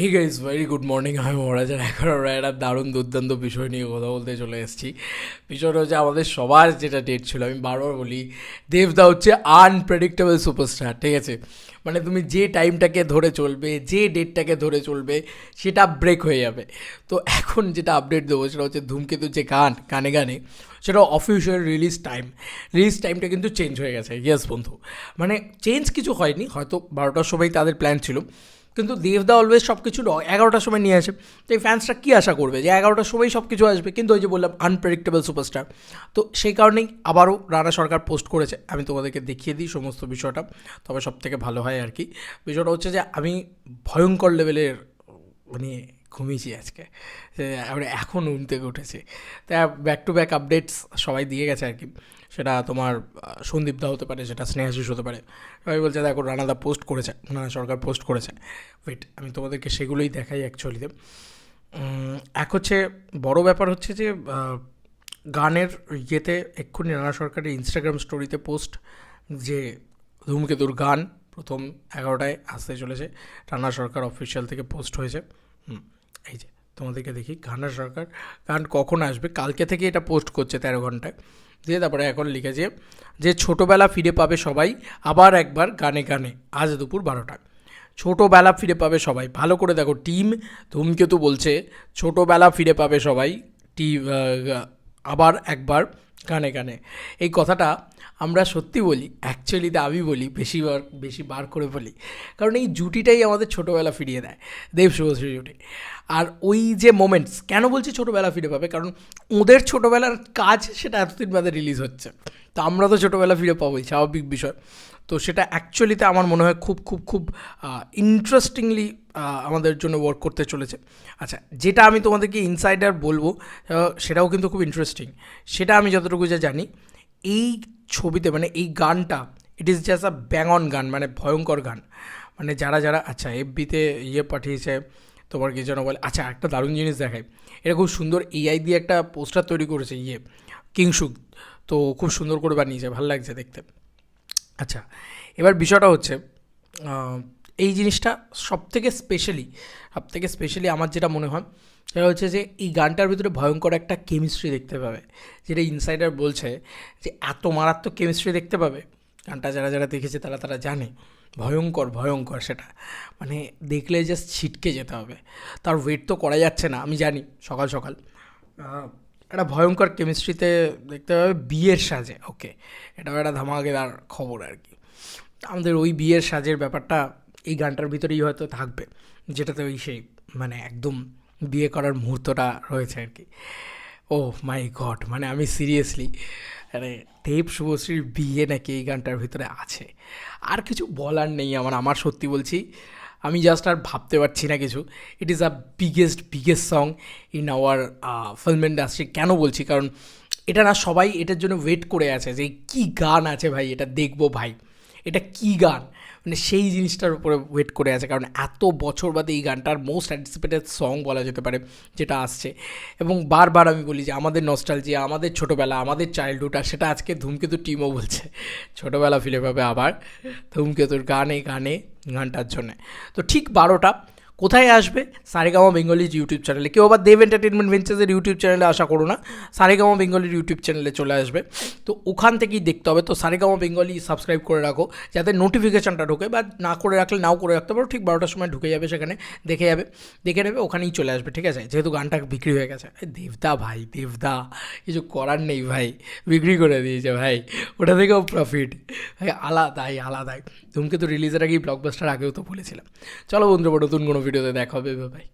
এই guys very good morning আমি মহারাজার আমরা একটা দারুণ দুর্দান্ত বিষয় নিয়ে কথা বলতে চলে এসেছি। বিষয়টা হচ্ছে আমাদের সবার যেটা ডেট ছিল, আমি বারবার বলি দেবদা হচ্ছে আনপ্রেডিক্টেবল সুপারস্টার ঠিক আছে? মানে তুমি যে টাইমটাকে ধরে চলবে, যে ডেটটাকে ধরে চলবে, সেটা ব্রেক হয়ে যাবে। তো এখন যেটা আপডেট দেবো সেটা হচ্ছে ধূমকেতু যে গান, গানে গানে, সেটা অফিসিয়াল রিলিজ টাইম রিলিজ টাইমটা কিন্তু চেঞ্জ হয়ে গেছে। ইয়েস বন্ধু। মানে চেঞ্জ কিছু হয়নি, হয়তো বারোটার সময় তাদের প্ল্যান ছিল। কিন্তু দেবদা অলওয়েজ সব কিছু এগারোটার সময় নিয়ে আসে। তো এই ফ্যান্সরা কী আশা করবে যে এগারোটার সময় সব কিছু আসবে? কিন্তু ওই যে বললাম আনপ্রেডিক্টেবল সুপারস্টার তো সেই কারণেই আবারও রানা সরকার পোস্ট করেছে। আমি তোমাদেরকে দেখিয়ে দিই সমস্ত বিষয়টা। তবে সব থেকে ভালো হয় আর কি। বিষয়টা হচ্ছে যে আমি ভয়ঙ্কর লেভেলের মানে ঘুমিয়েছি আজকে। আমরা এখন ঘুম থেকে উঠেছি। তা ব্যাক টু ব্যাক আপডেটস সবাই দিয়ে গেছে আর কি। সেটা তোমার সন্দীপ সন্দীপদা হতে পারে, সেটা স্নেহাশিস হতে পারে। সবাই বলছে, দেখো রানাদা পোস্ট করেছে রানা সরকার পোস্ট করেছে। ওয়েট আমি তোমাদেরকে সেগুলোই দেখাই অ্যাকচুয়ালিতে এক হচ্ছে, বড় ব্যাপার হচ্ছে যে গানের ইয়েতে এক্ষুনি রানা সরকারের ইনস্টাগ্রাম স্টোরিতে পোস্ট যে ধূমকেতুর গান প্রথম এগারোটায় আসতে চলেছে, রানা সরকার অফিসিয়াল থেকে পোস্ট হয়েছে। হুম। এই যে, তোমাদেরকে দেখি ঘানা সরকার গান কখন আসবে? কালকে থেকে এটা পোস্ট করছে তেরো ঘন্টায়। দিয়ে তারপরে এখন লিখেছে যে ছোটোবেলা ফিরে পাবে সবাই, আবার একবার গানে গানে, আজ দুপুর বারোটা। ছোটোবেলা ফিরে পাবে সবাই। ভালো করে দেখো, টিম ধূমকেতু বলছে, ছোটোবেলা ফিরে পাবে সবাই, টি আবার একবার কানে কানে। এই কথাটা আমরা সত্যি বলি অ্যাকচুয়ালিতে আমি বলি বেশিবার বেশি বার করে বলি। কারণ এই জুটিটাই আমাদের ছোটোবেলা ফিরিয়ে দেয়, দেব শুভশ্রী জুটি। আর ওই যে মোমেন্টস কেন বলছি ছোটোবেলা ফিরে পাবে? কারণ ওদের ছোটোবেলার কাজ সেটা এতদিন বাদে রিলিজ হচ্ছে। তো আমরা তো ছোটোবেলা ফিরে পাবোই, স্বাভাবিক বিষয়। তো সেটা অ্যাকচুয়ালিতে আমার মনে হয় খুব খুব খুব ইন্টারেস্টিংলি আমাদের জন্য ওয়ার্ক করতে চলেছে। আচ্ছা যেটা আমি তোমাদেরকে ইনসাইডার বলব সেটাও কিন্তু খুব ইন্টারেস্টিং সেটা আমি যতটুকু যা জানি, এই ছবিতে মানে এই গানটা it is just a bang on গান মানে ভয়ঙ্কর গান। মানে যারা যারা আচ্ছা এফবিতে ইয়ে পাঠিয়েছে, তোমার কি যেন বলে আচ্ছা একটা দারুণ জিনিস দেখায়। এটা খুব সুন্দর এআই দিয়ে একটা পোস্টার তৈরি করেছে ইয়ে কিংসুক তো খুব সুন্দর করে বানিয়েছে, ভালো লাগছে দেখতে। আচ্ছা এবার বিষয়টা হচ্ছে এই জিনিসটা সব থেকে স্পেশালি সব থেকে স্পেশালি আমার যেটা মনে হয়, সেটা হচ্ছে যে এই গানটার ভিতরে ভয়ঙ্কর একটা কেমিস্ট্রি দেখতে পাবে। যেটা ইনসাইডার বলছে যে এত মারাত্মক কেমিস্ট্রি দেখতে পাবে। গানটা যারা যারা দেখেছে তারা তারা জানে। ভয়ঙ্কর ভয়ঙ্কর সেটা। মানে দেখলে জাস্ট ছিটকে যেতে হবে। তার ওয়েট তো করা যাচ্ছে না, আমি জানি, সকাল সকাল। একটা ভয়ঙ্কর কেমিস্ট্রিতে দেখতে পাবে বিয়ের সাজে ওকে এটাও একটা ধামাকেদার খবর আর কি। আমাদের ওই বিয়ের সাজের ব্যাপারটা এই গানটার ভিতরেই হয়তো থাকবে, যেটাতে ওই সেই মানে একদম বিয়ে করার মুহূর্তটা রয়েছে আর কি। ও মাই গড মানে আমি সিরিয়াসলি মানে দেব শুভশ্রীর বিয়ে নাকি এই গানটার ভিতরে আছে? আর কিছু বলার নেই আমার আমার সত্যি বলছি, আমি জাস্ট আর ভাবতে পারছি না কিছু। It is a biggest biggest song in our film industry কেন বলছি? কারণ এটা না সবাই এটার জন্য ওয়েট করে আছে যে কি গান আছে ভাই, এটা দেখব ভাই। এটা কি গান? মানে সেই জিনিসটার উপরে ওয়েট করে আছে। কারণ এত বছর বাদে এই গানটার মোস্ট অ্যান্টিসিপেটেড সং বলা যেতে পারে, যেটা আসছে। এবং বারবার আমি বলি যে, আমাদের নস্টালজিয়া আমাদের ছোটোবেলা, আমাদের চাইল্ডহুড আর সেটা আজকে ধূমকেতু টিমও বলছে। ছোটোবেলা ফিরে পাবে আবার ধূমকেতুর গানে গানে, গানটার জন্যে। তো ঠিক বারোটা কোথায় আসবে? সারেগামা বেঙ্গলির ইউটিউব চ্যানেলে কেউ আবার দেব এন্টারটেনমেন্ট ভেঞ্চার্সের ইউটিউব চ্যানেলে আশা করো না। সারেগামা বেঙ্গলির ইউটিউব চ্যানেলে চলে আসবে। তো ওখান থেকেই দেখতে হবে। তো সারেগামা বেঙ্গলি সাবস্ক্রাইব করে রাখো, যাতে নোটিফিকেশানটা ঢোকে বা না করে রাখলে নাও করে রাখতে পারো। ঠিক বারোটার সময় ঢুকে যাবে সেখানে, দেখে যাবে। দেখে নেবে, ওখানেই চলে আসবে। ঠিক আছে? যেহেতু গানটা বিক্রি হয়ে গেছে। দেবদা ভাই, দেবদা। কিছু করার নেই ভাই। বিক্রি করে দিয়েছে ভাই। ওটা থেকেও প্রফিট ভাই, আলাদাই আলাদাই। ধূমকেতু রিলিজের আগেই ব্লকবাস্টার আগেও তো বলেছিলাম। চলো বন্ধুরা, নতুন কোনো ভিডিওতে দেখা হবে ভাই